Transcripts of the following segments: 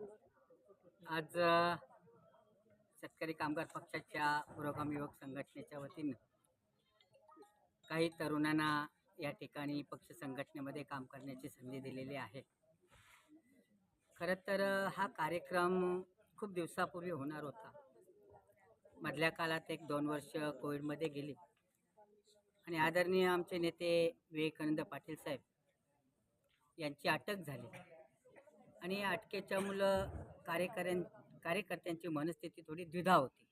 आज शेतकरी कामगार पक्षाच्या पुरोगामी युवक संघटनेच्या वतीनं काही तरुणांना या ठिकाणी पक्ष संघटनेमध्ये काम करण्याची संधी दिलेली आहे. खरं तर हा कार्यक्रम खूप दिवसापूर्वी होणार होता. मधल्या काळात एक दोन वर्ष कोविडमध्ये गेली. आणि आदरणीय आमचे नेते विवेकानंद पाटील साहेब यांची अटक झाली. आणि या अटकेच्या मुलं कार्यकर्त्यां कार्यकर्त्यांची मनस्थिती थोडी द्विधा होती.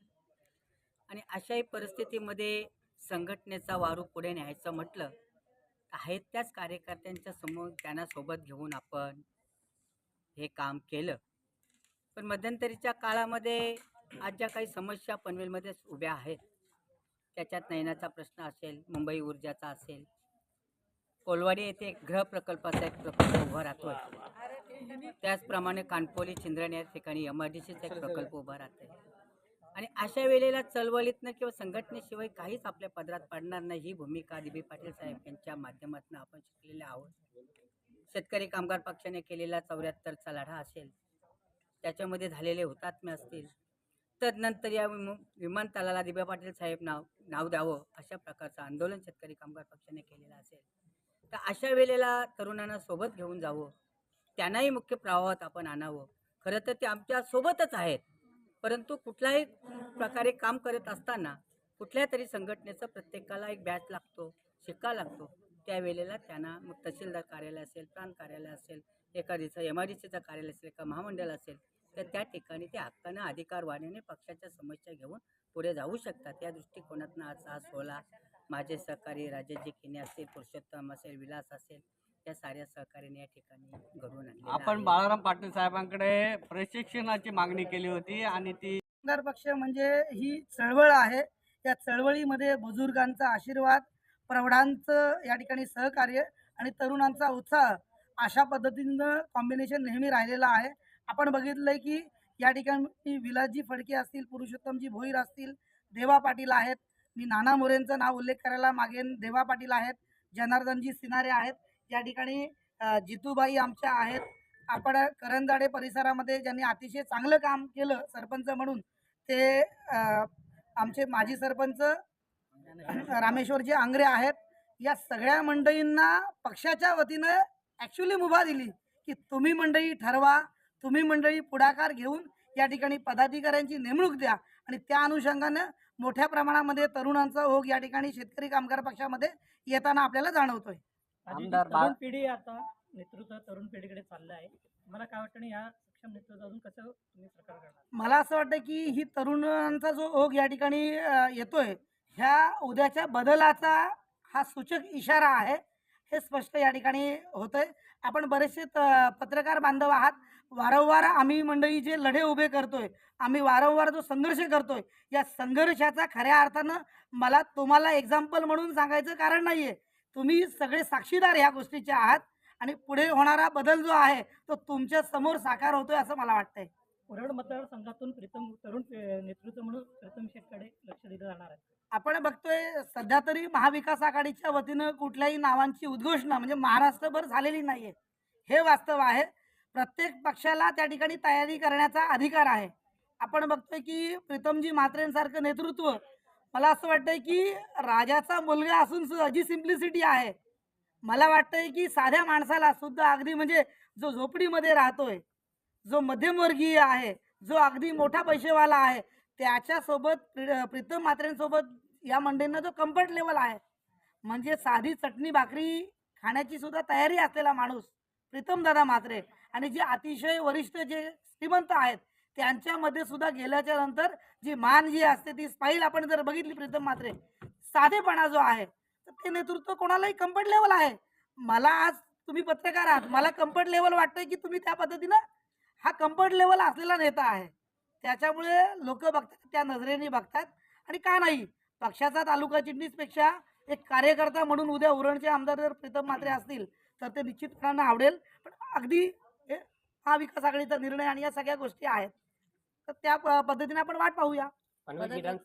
आणि अशाही परिस्थितीमध्ये संघटनेचा वारू पुढे न्यायचं म्हटलं तर आहेत त्याच कार्यकर्त्यांच्या समोर त्यांना सोबत घेऊन आपण हे काम केलं. पण मध्यंतरीच्या काळामध्ये आज ज्या काही समस्या पनवेलमध्ये उभ्या आहेत त्याच्यात नयनाचा प्रश्न असेल मुंबई ऊर्जाचा असेल. कोलवाडी येथे एक गृह प्रकल्पाचा एक प्रकल्प उभा राहतो त्याचप्रमाणे कानपोली चिंद्रण या ठिकाणी एम आर डी सीचा एक प्रकल्प उभा राहते आणि अशा वेळेला चळवळीतनं किंवा संघटनेशिवाय काहीच आपल्या पदरात पडणार नाही ही भूमिका दिबी पाटील साहेब यांच्या माध्यमातून आपण शिकलेले आहोत. शेतकरी कामगार पक्षाने केलेला चौऱ्याहत्तरचा लढा असेल त्याच्यामध्ये झालेले हुतात्मे असतील तदनंतर या विमानतळाला दिबे पाटील साहेब नाव नाव द्यावं अशा प्रकारचं आंदोलन शेतकरी कामगार पक्षाने केलेलं असेल. तर अशा वेळेला तरुणांना सोबत घेऊन जावं त्यांनाही मुख्य प्रवाहात आपण आणावं. खरं तर ते आमच्या सोबतच आहेत. परंतु कुठल्याही प्रकारे काम करत असताना कुठल्या तरी संघटनेचं प्रत्येकाला एक बॅच लागतो शिक्का लागतो. त्या वेळेला त्यांना मग तहसीलदार कार्यालय असेल प्रांत कार्यालय असेल एखादीचं एम आय डी सीचं कार्यालय असेल एका महामंडळ असेल तर त्या ठिकाणी ते हक्कानं अधिकार वाढवणे पक्षाच्या समस्या घेऊन पुढे जाऊ शकतात. या दृष्टिकोनातनं आज हा सोहळा माझे सहकारी राजाजी किने असतील पुरुषोत्तम असेल विलास असेल या साऱ्या सहकार्याने या ठिकाणी घडवून आणलेलं आपण आहे. बाळाराम पाटील साहेबांकडे प्रशिक्षणाची मागणी केली होती आणि ती कामगार पक्ष म्हणजे ही चळवळ आहे. या चळवळीमध्ये बुजुर्गांचा आशीर्वाद प्रौढांचं या ठिकाणी सहकार्य आणि तरुणांचा उत्साह अशा पद्धतीनं कॉम्बिनेशन नेहमी राहिलेलं आहे. आपण बघितलंय की या ठिकाणी विलासजी फडके असतील पुरुषोत्तमजी भोईर असतील देवा पाटील आहेत. मी नाना मोरेंचं नाव उल्लेख करायला मागेन. देवा पाटील आहेत जनार्दनजी सिनारे आहेत. या ठिकाणी जितूबाई आमच्या आहेत. आपण करंजाडे परिसरामध्ये ज्यांनी अतिशय चांगलं काम केलं सरपंच म्हणून ते आमचे माजी सरपंच रामेश्वरजी आंग्रे आहेत. या सगळ्या मंडळींना पक्षाच्या वतीनं ॲक्च्युली मुभा दिली की तुम्ही मंडळी ठरवा तुम्ही मंडळी पुढाकार घेऊन या ठिकाणी पदाधिकाऱ्यांची नेमणूक द्या आणि त्या अनुषंगानं मोठ्या प्रमाणामध्ये तरुणांचा ओघ या ठिकाणी शेतकरी कामगार पक्षामध्ये येताना आपल्याला जाणवतोय. आमदार बा- तरुण पिढी आता नेतृत्व तरुण पिढीकडे चाललं आहे मला काय वाटतं आणि या सक्षम नेतृत्वातून कसं तुम्ही प्रकार करणार? मला असं वाटतं की ही तरुणांचा जो ओघ या ठिकाणी अ, येतोय ह्या उद्याच्या बदलाचा हा सूचक इशारा आहे हे स्पष्ट या ठिकाणी होतंय. आपण बरेचसे त- पत्रकार बांधव आहात. वारंवार आम्ही मंडळी जे लढे उभे करतोय आम्ही वारंवार जो संघर्ष करतोय या संघर्षाचा खऱ्या अर्थानं मला तुम्हाला एक्झाम्पल म्हणून सांगायचं कारण नाही आहे तुम्ही सगळे साक्षीदार ह्या गोष्टीचे आहात आणि पुढे होणारा बदल जो आहे तो तुमच्यासमोर साकार होतोय असं मला वाटतंय. उरड मतदारसंघातून प्रीतम तरुण नेतृत्व म्हणून प्रीतम शेठकडे लक्ष दिलं जाणार आहे. आपण बघतोय सध्या तरी महाविकास आघाडीच्या वतीनं कुठल्याही नावांची उद्घोषणा म्हणजे महाराष्ट्रभर झालेली नाहीये. हे वास्तव आहे. प्रत्येक पक्षाला त्या ठिकाणी तयारी करण्याचा अधिकार आहे. आपण बघतोय की प्रीतमजी म्हात्रेंसारखं नेतृत्व मला असं वाटतंय की राजाचा मुलगा असून सुद्धा जी सिम्प्लिसिटी आहे मला वाटतंय की साध्या माणसाला सुद्धा अगदी म्हणजे जो झोपडीमध्ये राहतोय जो मध्यमवर्गीय आहे जो अगदी मोठा पैसेवाला आहे त्याच्यासोबत प्रीतम मात्रेंसोबत या मंडळींना जो कम्फर्ट लेवल आहे म्हणजे साधी चटणी भाकरी खाण्याची सुद्धा तयारी असलेला माणूस प्रीतम दादा मात्रे आणि जे अतिशय वरिष्ठ जे श्रीमंत आहेत त्यांच्यामध्ये सुद्धा गेल्याच्यानंतर जी मान जी असते ती स्पाईल आपण जर बघितली प्रीतम मात्रे साधेपणा जो आहे तर ते नेतृत्व कोणालाही कम्फर्ट लेवल आहे. मला आज तुम्ही पत्रकार आहात मला कम्फर्ट लेवल वाटतंय की तुम्ही त्या पद्धतीनं हा कम्फर्ट लेवल असलेला नेता आहे. त्याच्यामुळे लोक बघतात त्या नजरेने बघतात आणि का नाही पक्षाचा तालुका चिटणीसपेक्षा एक कार्यकर्ता म्हणून उद्या उरणचे आमदार जर प्रीतम मात्रे असतील तर ते निश्चितपणानं आवडेल. पण अगदी हे महाविकास आघाडीचा निर्णय आणि या सगळ्या गोष्टी आहेत. तर त्या प- पद्धतीने आपण वाट पाहूया. विधान